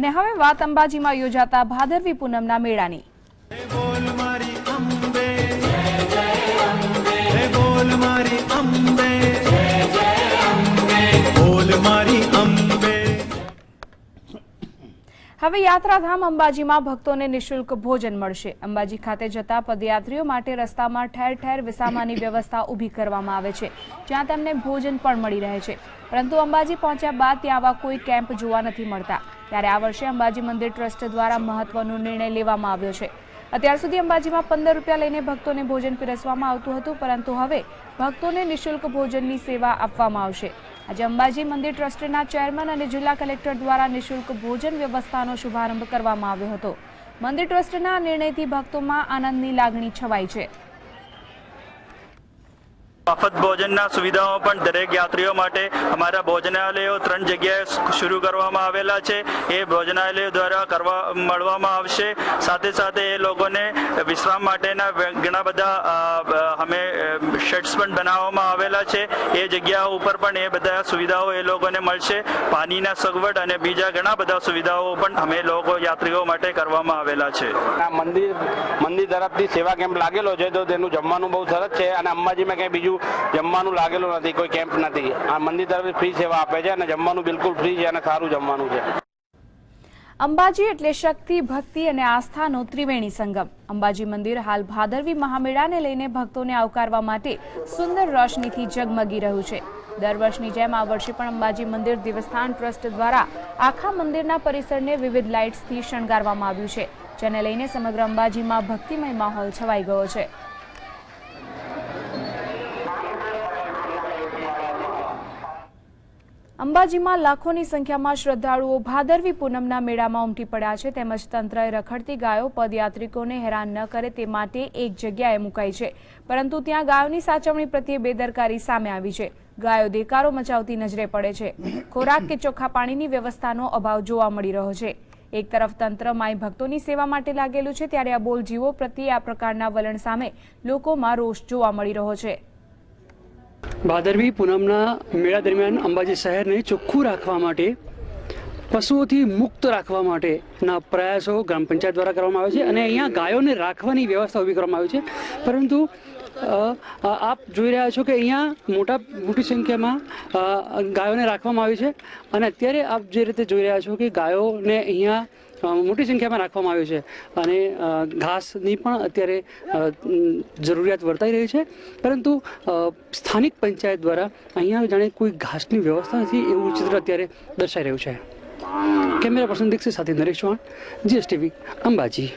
અને હવે વાત અંબાજીમાં યોજાતા ભાદરવી પૂનમના મેળાની. હવે યાત્રાધામ અંબાજીમાં ભક્તોને નિઃશુલ્ક ભોજન મળશે. અંબાજી ખાતે જતા પદયાત્રીઓ માટે રસ્તામાં ઠેર ઠેર વિસામાની વ્યવસ્થા ઊભી કરવામાં આવે છે. જ્યાં તેમને ભોજન પણ મળી રહે છે. પરંતુ અંબાજી પહોંચ્યા બાદ ત્યાં આવા કોઈ કેમ્પ જોવા નથી મળતા. ત્યારે આ વર્ષે અંબાજી મંદિર ટ્રસ્ટ દ્વારા મહત્વનો નિર્ણય લેવામાં આવ્યો છે. અત્યાર સુધી અંબાજીમાં પંદર રૂપિયા લઈને ભક્તોને ભોજન પીરસવામાં આવતું હતું, પરંતુ હવે ભક્તોને નિઃશુલ્ક ભોજનની સેવા આપવામાં આવશે. આજે અંબાજી મંદિર ટ્રસ્ટના ચેરમેન અને જિલ્લા કલેક્ટર દ્વારા નિઃશુલ્ક ભોજન વ્યવસ્થાનો શુભારંભ કરવામાં આવ્યો હતો. મંદિર ટ્રસ્ટના નિર્ણયથી ભક્તોમાં આનંદની લાગણી છવાઈ છે. મફત ભોજનના સુવિધાઓ પણ દરેક યાત્રીઓ માટે અમારા ભોજનાલયો ત્રણ જગ્યાએ શરૂ કરવામાં આવેલા છે. એ ભોજનાલયો દ્વારા કરવા, મળવામાં આવશે. સાથે સાથે એ લોકોને વિશ્રામ માટેના ઘણા બધા અમે શેડ્સ પણ બનાવવામાં આવેલા છે. એ જગ્યાઓ ઉપર પણ એ બધા સુવિધાઓ એ લોકોને મળશે. પાણીના સગવડ અને બીજા ઘણા બધા સુવિધાઓ પણ અમે લોકો યાત્રીઓ માટે કરવામાં આવેલા છે. મંદિર મંદિર તરફથી સેવા કેમ્પ લાગેલો છે, તો તેનું જમવાનું બહુ સરસ છે અને અંબાજીમાં કંઈ બીજું જમવાનું લાગેલું નથી, કોઈ કેમ્પ નથી. આ મંદિર તરફથી ફ્રી સેવા આપે છે અને જમવાનું બિલકુલ ફ્રી છે અને સારું જમવાનું છે. અંબાજી એટલે શક્તિ, ભક્તિ અને આસ્થાનો ત્રિવેણી સંગમ. અંબાજી મંદિર હાલ ભાદરવી મહામેળાને લઈને ભક્તોને આવકારવા માટે સુંદર રોશનીથી ઝગમગી રહ્યું છે. દર વર્ષની જેમ આ વર્ષે પણ અંબાજી મંદિર દેવસ્થાન ટ્રસ્ટ દ્વારા આખા મંદિરના પરિસરને વિવિધ લાઇટ્સથી શણગારવામાં આવ્યું છે, જેને લઈને સમગ્ર અંબાજીમાં ભક્તિમય માહોલ છવાઈ ગયો છે. અંબાજીમાં લાખોની સંખ્યામાં શ્રદ્ધાળુઓ ભાદરવી પૂનમના મેળામાં ઉમટી પડ્યા છે તેમજ તંત્રએ રખડતી ગાયો પદયાત્રિકોને હેરાન ન કરે તે માટે એક જગ્યાએ મુકાઈ છે. પરંતુ ત્યાં ગાયોની સાચવણી પ્રત્યે બેદરકારી સામે આવી છે. ગાયો દેકારો મચાવતી નજરે પડે છે. ખોરાક કે ચોખ્ખા પાણીની વ્યવસ્થાનો અભાવ જોવા મળી રહ્યો છે. એક તરફ તંત્ર માય ભક્તોની સેવા માટે લાગેલું છે, ત્યારે આ બોલ જીવો પ્રત્યે આ પ્રકારના વલણ સામે લોકોમાં રોષ જોવા મળી રહ્યો છે. ભાદરવી પૂનમના મેળા દરમિયાન અંબાજી શહેરને ચોખ્ખું રાખવા માટે, પશુઓથી મુક્ત રાખવા માટેના પ્રયાસો ગ્રામ પંચાયત દ્વારા કરવામાં આવે છે અને અહીંયા ગાયોને રાખવાની વ્યવસ્થા ઊભી કરવામાં આવી છે. પરંતુ આપ જોઈ રહ્યા છો કે અહીંયા મોટા, મોટી સંખ્યામાં ગાયોને રાખવામાં આવી છે. અને અત્યારે આપ જે રીતે જોઈ રહ્યા છો કે ગાયોને અહીંયા મોટી સંખ્યામાં રાખવામાં આવ્યું છે. અને ઘાસની પણ અત્યારે જરૂરિયાત વર્તાઈ રહી છે. પરંતુ સ્થાનિક પંચાયત દ્વારા અહીંયા જાણે કોઈ ઘાસની વ્યવસ્થા નથી એવું ચિત્ર અત્યારે દર્શાઈ રહ્યું છે. કેમેરા પર્સન દીક્ષિત સાથે નરેશ ચૌહાણ, જીએસટીવી, અંબાજી.